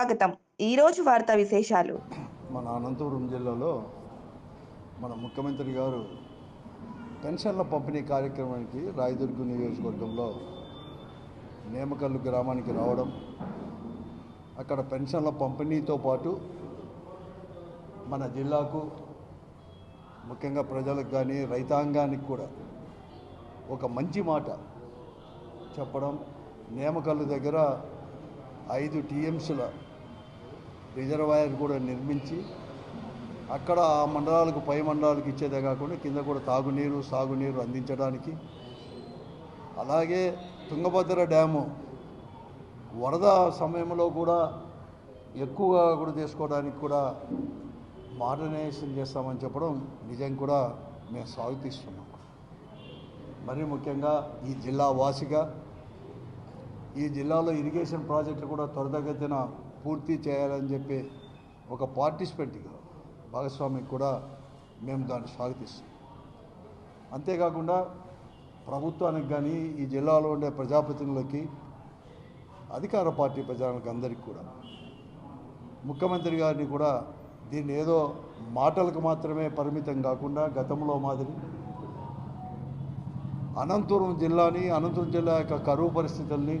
స్వాగతం. ఈరోజు వార్తా విశేషాలు. మన అనంతపురం జిల్లాలో మన ముఖ్యమంత్రి గారు పెన్షన్ల పంపిణీ కార్యక్రమానికి రాయదుర్గం నియోజకవర్గంలో నేమకల్లు గ్రామానికి రావడం అక్కడ పెన్షన్ల పంపిణీతో పాటు మన జిల్లాకు ముఖ్యంగా ప్రజలకు కానీ రైతాంగానికి కూడా ఒక మంచి మాట చెప్పడం నేమకల్లు దగ్గర ఐదు టీఎంసీల రిజర్వాయర్ కూడా నిర్మించి అక్కడ ఆ మండలాలకు పై మండలాలకు ఇచ్చేదే కాకుండా కింద కూడా తాగునీరు సాగునీరు అందించడానికి. అలాగే తుంగభద్ర డ్యాము వరద సమయంలో కూడా ఎక్కువగా కూడా తీసుకోవడానికి కూడా మోడర్నైజేషన్ చేస్తామని చెప్పడం నిజం కూడా మేము స్వాగతిస్తున్నాం. మరీ ముఖ్యంగా ఈ జిల్లా వాసిగా ఈ జిల్లాలో ఇరిగేషన్ ప్రాజెక్టులు కూడా త్వరితగతిన పూర్తి చేయాలని చెప్పి ఒక పార్టిసిపెంట్గా భాగస్వామికి కూడా మేము దాన్ని స్వాగతిస్తాం. అంతేకాకుండా ప్రభుత్వానికి కానీ ఈ జిల్లాలో ఉండే ప్రజాప్రతినిధులకి అధికార పార్టీ ప్రజలకు అందరికీ కూడా ముఖ్యమంత్రి గారిని కూడా దీన్ని ఏదో మాటలకు మాత్రమే పరిమితం కాకుండా గతంలో మాదిరి అనంతపురం జిల్లాని అనంతపురం జిల్లా యొక్క కరువు పరిస్థితుల్ని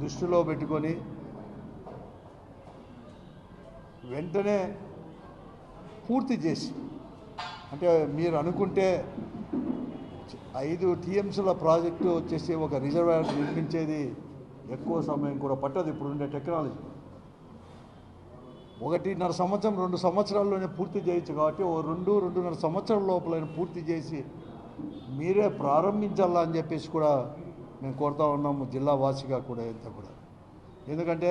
దృష్టిలో పెట్టుకొని వెంటనే పూర్తి చేసి అంటే మీరు అనుకుంటే ఐదు టీఎంసీల ప్రాజెక్టు వచ్చేసి ఒక రిజర్వాయర్ నిర్మించేది ఎక్కువ సమయం కూడా పట్టదు ఇప్పుడు ఉండే టెక్నాలజీ. ఒకటిన్నర సంవత్సరం రెండు సంవత్సరాల్లోనే పూర్తి చేయొచ్చు కాబట్టి ఓ రెండు రెండున్నర సంవత్సరం లోపలైనా పూర్తి చేసి మీరే ప్రారంభించాలా అని చెప్పేసి కూడా మేము కోరుతా ఉన్నాము జిల్లా వాసిగా కూడా ఎంత కూడా. ఎందుకంటే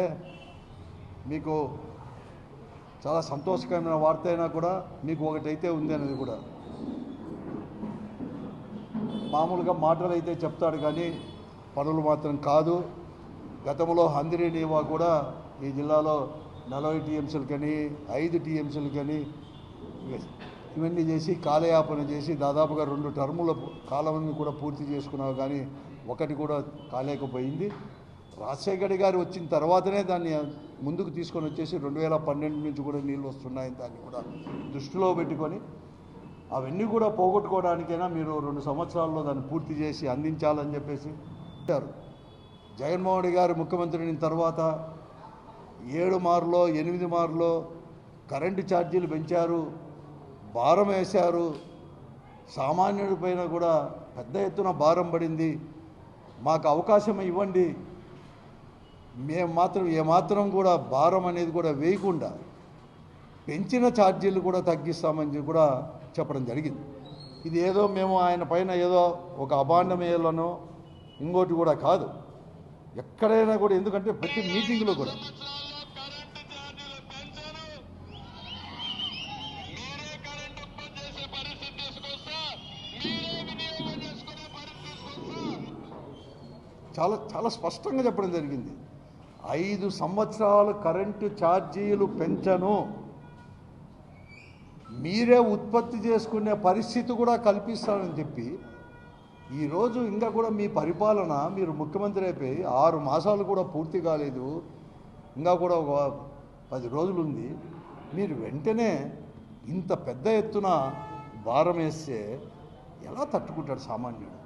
మీకు చాలా సంతోషకరమైన వార్త అయినా కూడా మీకు ఒకటైతే ఉంది అనేది కూడా. మామూలుగా మాటలు అయితే చెప్తాడు కానీ పనులు మాత్రం కాదు. గతంలో హందిరి నీవా కూడా ఈ జిల్లాలో నలభై టీఎంసీలు కానీ ఐదు టీఎంసీలు కానీ ఇవన్నీ చేసి కాలయాపన చేసి దాదాపుగా రెండు టర్ముల కాలాన్ని కూడా పూర్తి చేసుకున్నావు కానీ ఒకటి కూడా కాలేకపోయింది. రాజశేఖర్ గారు వచ్చిన తర్వాతనే దాన్ని ముందుకు తీసుకొని వచ్చేసి రెండు వేల పన్నెండు నుంచి కూడా నీళ్ళు వస్తున్నాయి దాన్ని కూడా దృష్టిలో పెట్టుకొని అవన్నీ కూడా పోగొట్టుకోవడానికైనా మీరు రెండు సంవత్సరాల్లో దాన్ని పూర్తి చేసి అందించాలని చెప్పేసి జగన్మోహన్ రెడ్డి గారు ముఖ్యమంత్రి అయిన తర్వాత ఏడు మార్లో ఎనిమిది మార్లో కరెంటు ఛార్జీలు పెంచారు భారం వేశారు సామాన్యుడి పైన కూడా పెద్ద ఎత్తున భారం పడింది. మాకు అవకాశం ఇవ్వండి మేము మాత్రం ఏమాత్రం కూడా భారం అనేది కూడా వేయకుండా పెంచిన ఛార్జీలు కూడా తగ్గిస్తామని కూడా చెప్పడం జరిగింది. ఇది ఏదో మేము ఆయన పైన ఏదో ఒక అభాండమేయాలనో ఇంకోటి కూడా కాదు. ఎక్కడైనా కూడా ఎందుకంటే ప్రతి మీటింగ్లో కూడా చాలా చాలా స్పష్టంగా చెప్పడం జరిగింది. ఐదు సంవత్సరాలు కరెంటు ఛార్జీలు పెంచను. మీరే ఉత్పత్తి చేసుకునే పరిస్థితి కూడా కల్పిస్తానని చెప్పి ఈరోజు ఇంకా కూడా మీ పరిపాలన మీరు ముఖ్యమంత్రి అయిపోయి ఆరు మాసాలు కూడా పూర్తి కాలేదు. ఇంకా కూడా ఒక పది రోజులు ఉంది మీరు వెంటనే ఇంత పెద్ద ఎత్తున భారం వేస్తే ఎలా తట్టుకుంటాడు సామాన్యుడు?